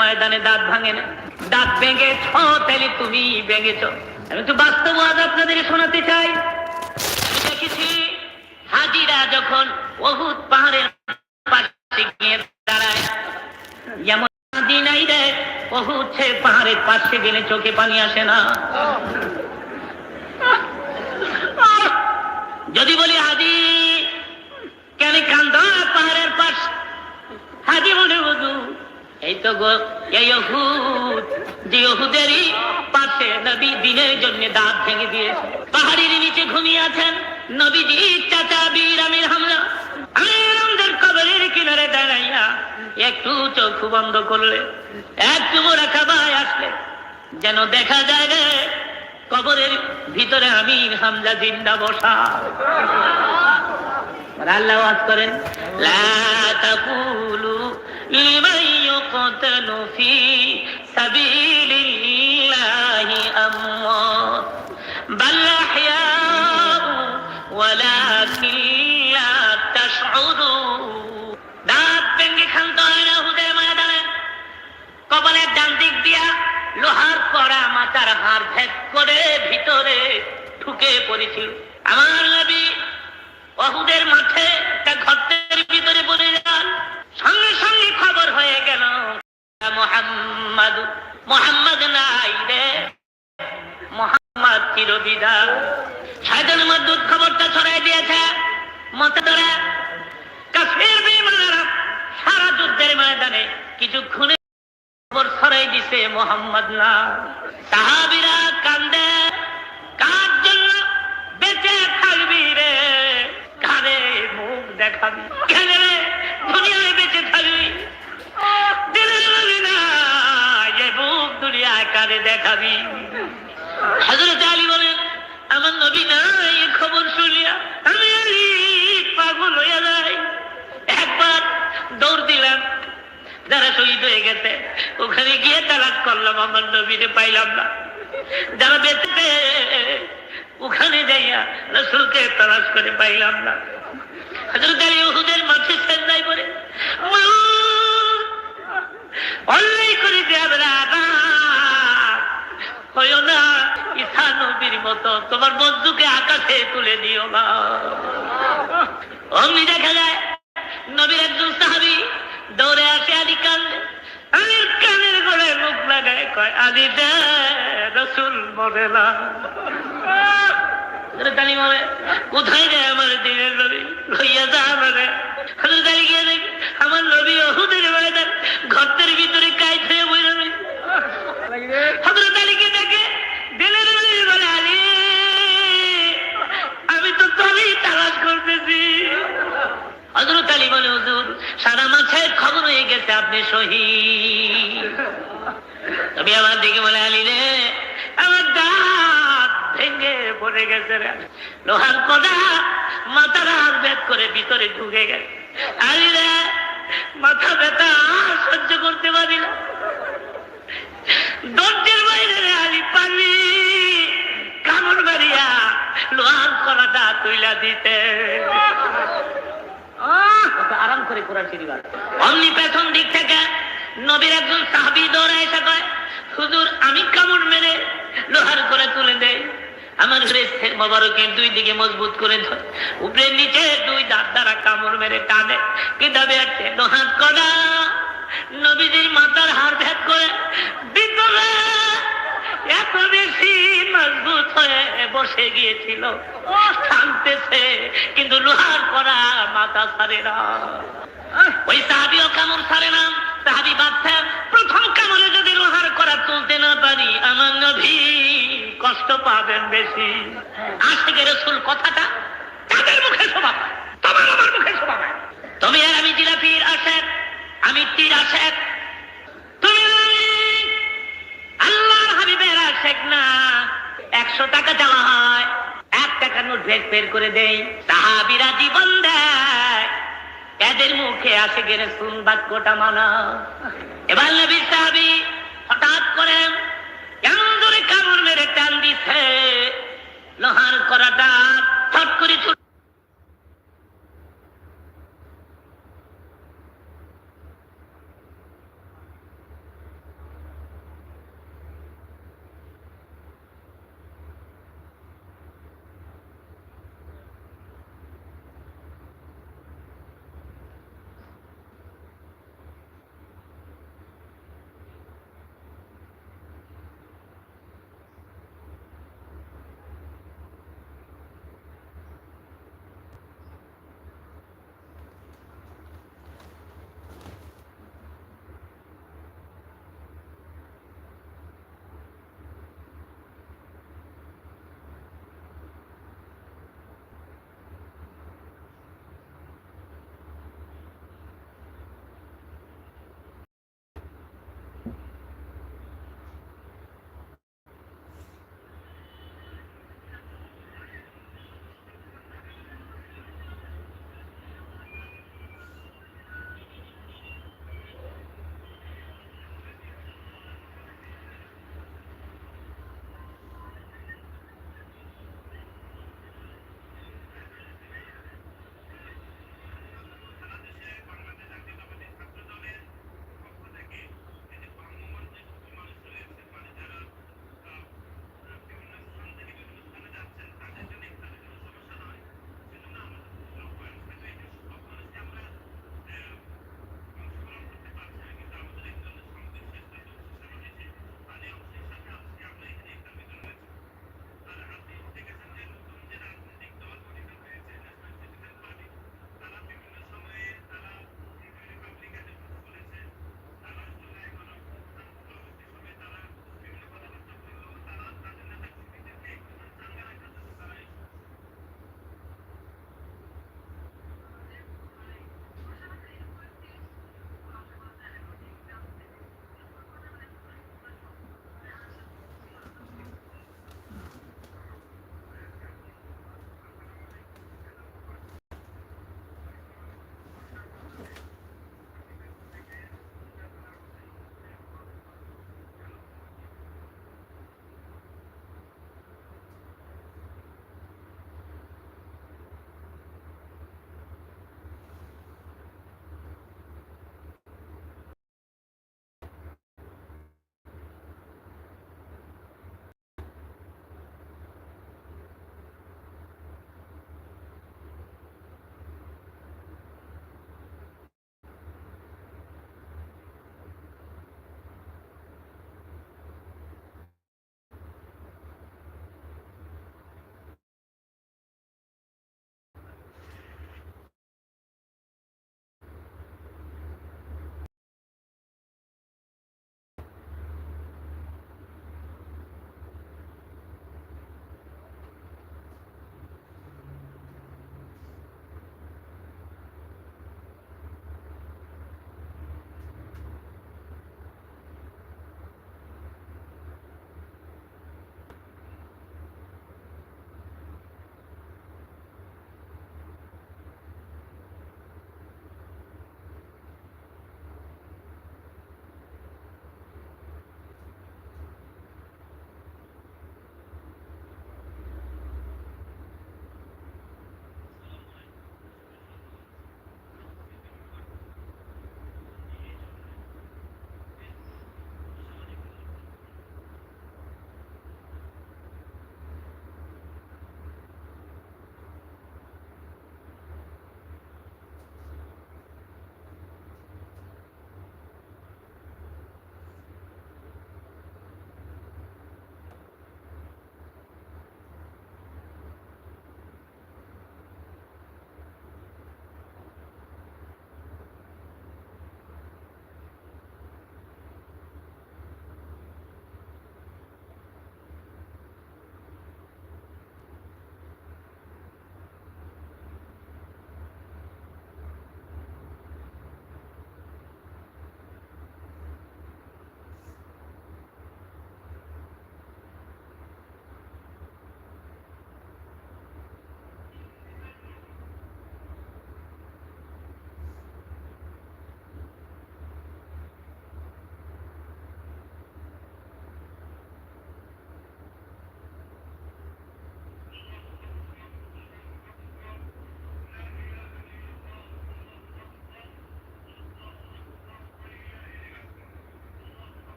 ময়দানে দাঁত ভাঙে না দাঁত ভেঙেছ তাহলে তুমি ভেঙেছ। আমি তো বাস্তব আজ আপনাদের শোনাতে চাই। হাজিরা যখন বহুত পাহাড়ের পাশে গিয়ে দাঁড়ায় যেমন দিনাই রে বহুত সে পাহাড়ের পাশে গেলে চোখে পানি আসে না। যদি বলি হাজি, কেন কান্দ পাহাড়ের পাশ? হাজি মনে বুঝু, এই তো গো, এই অহুদ, যে অহুদেরই পাশে নবী দিনের জন্য দাঁত ভেঙে দিয়েছে। পাহাড়ির নিচে ঘুমিয়ে আছেন। নবীজি, চাচা, বীর, আমির হামলা কবরের কিনারে দাঁড়াইয়া একটু বন্ধ করলে খাবায় আসলে। যেন দেখা যায় রে, কবরের ভিতরে আমির জিন্দা বসা। আল্লাহ করেন, লা তাকুলু লিমান ফি সাবিলিল্লাহি আমওয়াত বাল কড়া মাথার হাড় ভেদ করে ভিতরে ঢুকে পড়েছিল। আমার নবী অহুদের মাঠে একটা ঘরের ভিতরে পড়ে যান, সঙ্গে সঙ্গে খবর হয়ে গেল মোহাম্মদ মোহাম্মদ নাই রে, মোহাম্মদ চিরবিদায়। সাইদুল মদ্দুদ খবরটা ছড়াই দিয়েছে, মতে ধরে, কাশ্মীর বিমানেরা সারা যুদ্ধের ময়দানে ছড়াই দিছে মোহাম্মদ না। সাহাবিরা কান্দে, কার জন্য বেঁচে থাকবি রে? কারে মুখ দেখাবি। কেন রে, দুনিয়ায় বেঁচে থাকবি। দুনিয়ায় দেখাবি। হজরত আলী বলেন, আমার নবী না যারা শহীদ হয়ে গেছে। ওখানে গিয়ে তালাক করলাম আমার নবীরে পাইলাম না। যারা বেঁচে ওখানে যাইয়া রসুলকে তালাশ করে পাইলাম না। হজরত আলী ওহুদের মাঠে সেন্দাই করে অন্যায় করে যাবে না হইও না ঈসা নবীর মতো তোমার বন্ধুকে আকাশে তুলে দিও না। অমনি দেখা যায় নবীর একজন সাহাবি দৌড়ে আসে আদি কান্দে আলীর কানের গড়ে মুখ লাগায় কয় আদি দে রসুল মরে না। বলে, কোথায় যায় আমার দিনের নবী? লইয়া যা আমারে। হযরত আলী গিয়ে দেখি আমার নবী ওহুদের ময়দান ঘরের ভিতরে কাই খেয়ে বই রবি হযরত আলী বলে, হুজুর, সারা মাছের খবর হয়ে গেছে, আপনি শহীদ। তবে আমার দিকে বলে, আলী রে, আমার দাঁত ভেঙে পড়ে গেছে রে। লোহার কদা মাথার হাত বেদ করে ভিতরে ঢুকে গেছে। আলী রে, মাথা ব্যথা সহ্য করতে পারি না। দরজের বাইরে রে, আলী পানি কামড় মারিয়া লোহার করাটা তুইলা দিতে। করে কোরআন শরীফ আসে অমনি প্রথম দিক থেকে নবীর একজন সাহাবি দৌড়া এসে কয়, হুজুর, আমি কামড় মেরে লোহার করে তুলে দেয় আমার ঘরে মোবারকে দুই দিকে মজবুত করে ধর। উপরে নিচে দুই দাঁত দ্বারা কামড় মেরে টানে। কি কিতাবে আছে দোহাত কদা নবীজির মাতার হাত মজবুত হয়ে বসে গিয়েছিল। টানতেছে কিন্তু লোহার করা মাথা ছাড়ে না। ওই সাহাবিও কামড় ছাড়ে না। সাহাবি বাচ্চা প্রথম কামড়ে যদি লোহার করা তুলতে না পারি আমার নবী কষ্ট পাবেন বেশি। আশিকে রসুল কথাটা তাদের মুখে শোভা পায়, তোমার আমার মুখে শোভা পায়। তুমি আর আমি জিলাপির আশেক আমি তীর আশেক তুমি আর আমি আল্লাহর হাবিবের আশেক না একশো টাকা দেওয়া হয়। এক টাকা নোট ভেদ বের করে দেই। সাহাবিরা জীবন দেয়। এদের মুখে আসে গেলে সুনবাদ কোটা মানা। এবার নবী সাহাবি হঠাৎ করে কেমন ধরে কামড় মেরে টান দিছে। লোহার করাটা ছট করে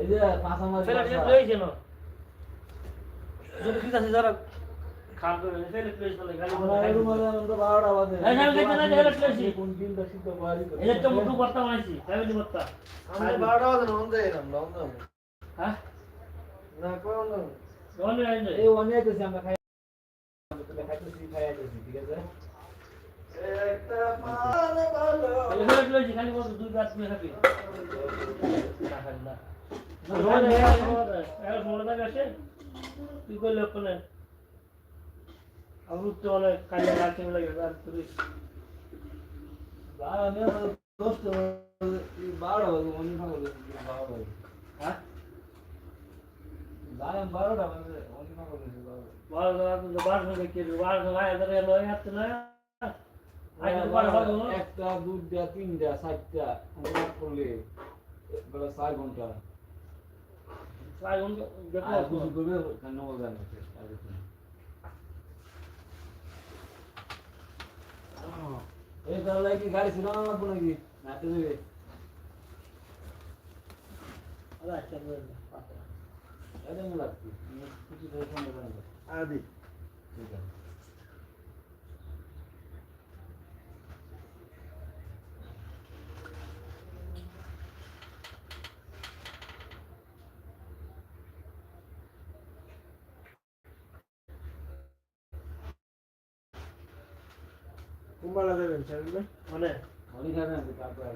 এই যে পাঁচা তুলে তুলে যেন যদি ঠিক আছে যারা হ্যাঁ খালি দুই গাছ খাবি। না খালি না তুই করলে ওখানে? আমি তো অনেক কাজে লাগছে লাগে আর তুই বারো আমি দশটা বারো বাজে অন্য খাব বারো হ্যাঁ? বারোটা বাজে বারো বারো একটা দুটা তিনটা চারটা করলে বেলা চার ঘণ্টা। কেন কি গাড়ি ছিল না লাগবো নাকি নাতে দেবে আচ্ছা আদি ঠিক আছে কুম্বালা দেবেন স্যার মানে? অনেক খাবে না তারপরে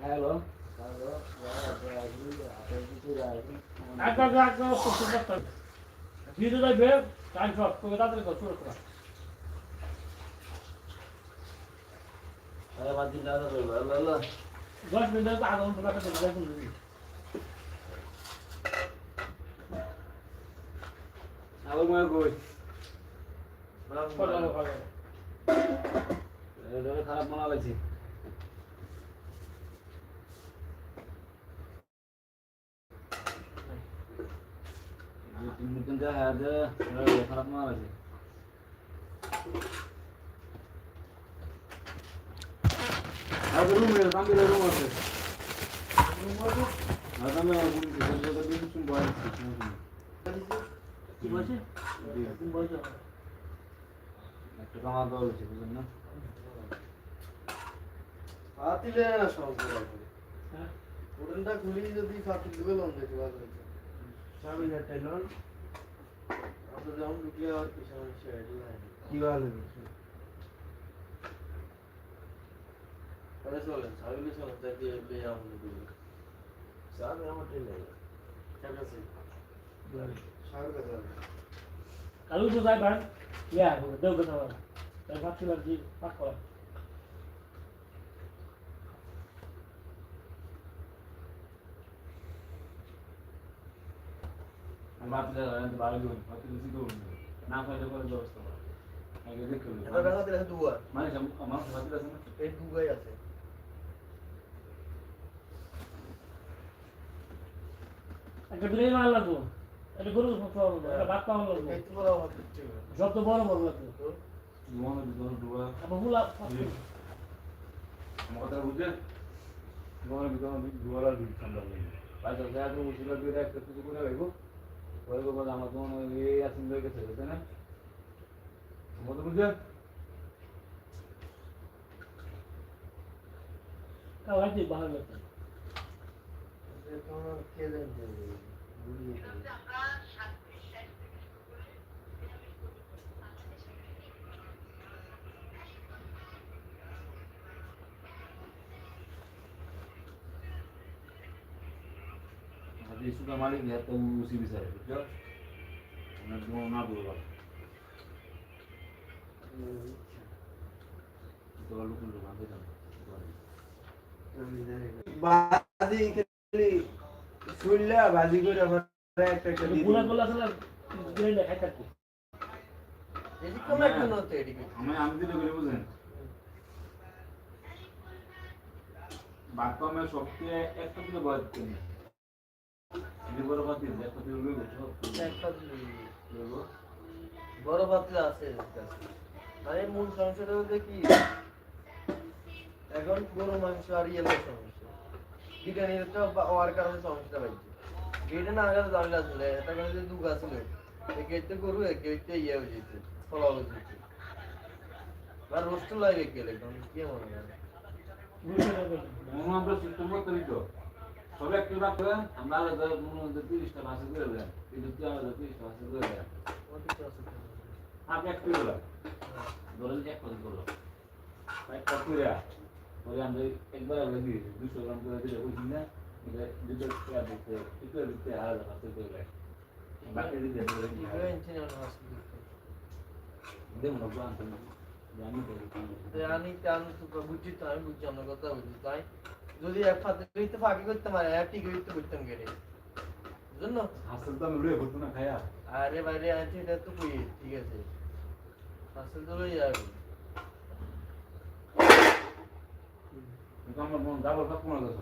খাইলো দশ মিনিট আধা ঘণ্টা কাটা দেবে দেখুন খারাপ মনে লাগছে mungkin dah ada খারাপ মনে লাগছে আর রুম এর সামনে রুম আছে আর সামনে রুম আছে তো দিন চুম বয় কি বলছি তুমি বলছো একটা কামা দাও হচ্ছে বুঝলেন না? হাতিলে না সব হ্যাঁ উড়নটা খুলি যদি ফাটি দিবে লন দেখে ভালো হইছে চাবি না টেলন আমরা যেমন ঢুকলে আর কিছু সমস্যা কি ভালো তাহলে চলেন চাবিলে চলেন তাকে বে আমলে দিবে। চাবি আমার টেলে ঠিক আছে কাছে? কালু তো যাই ভাই ব্যবস্থা করা আগে দেখুন এটা দেখা দিলে দুয়া মানে আমার ভাবতে আছে একটা বিরিয়ানি মার লাগবো এটা গরু খাওয়া এটা ভাত খাওয়া লাগবো এই তো বলা আমার ঠিক আছে। সব তো বড় বড় আমার কথা বুঝে দুয়ানো দুয়ানো দুয়ালা দুই ঠান্ডা লাগে বাইরে যায় তো উচিত লাগে একটা কিছু করে রাখব। পরে বাবা আমার তো এই আসিন গেছে না? আমার বুঝে খাওয়া ভালো লাগবে এটা আমার কে জানতে বুঝিয়ে Jadi sudah malik dia tahu si bisa betul. Nak mau nak dulu. Itu lalu pun lu করে একটা একটা গুলা গুলা থাকব এদিকে একটু নতে এদিকে? আমি আমি যেটা করে বুঝেন বাক্যমে সবচেয়ে একটা দিলে বয়স করি বড় একটা দিলে সব একটা আছে। আরে মূল সমস্যাটা হচ্ছে কি? এখন গরু মাংস আর ইয়েলো সমস্যা। তো বা- হওয়ার কারণে সমস্যাটা বাড়ছে গেটে না আগে জানলে আসলে এটা কারণে যে দুঃখ আসছিল এই গেটে গরু এক গেটে ইয়ে হয়ে যেত ফলা হয়ে যেত আর রোস্ট লাগে গেলে কি মনে হয় আমরা সিস্টেম করতে দিত সবে একটু রাখবে আমরা আলাদা মনে হচ্ছে তিরিশটা ভাষা করে দেন কিন্তু তুই আলাদা তিরিশটা ভাষা করে দেন তো। আপনি একটু বলা ধরেন এক কথা করল একটা করে পরে আমরা একবার আমরা দুশো গ্রাম করে দিলে বুঝি না দুটো টাকা দিতে একটু দিতে ভাষা করে বাকি দিতে আমি তো বুঝছি তো আমি বুঝছি আমার কথা তাই যদি এক ফাঁকে এক করতাম গেলে হাসল তো আমি রয়ে ঘটনা খায়া আরে বাইরে আছে এটা তো ঠিক আছে তো যাবে Então, vamos dar a volta com ela,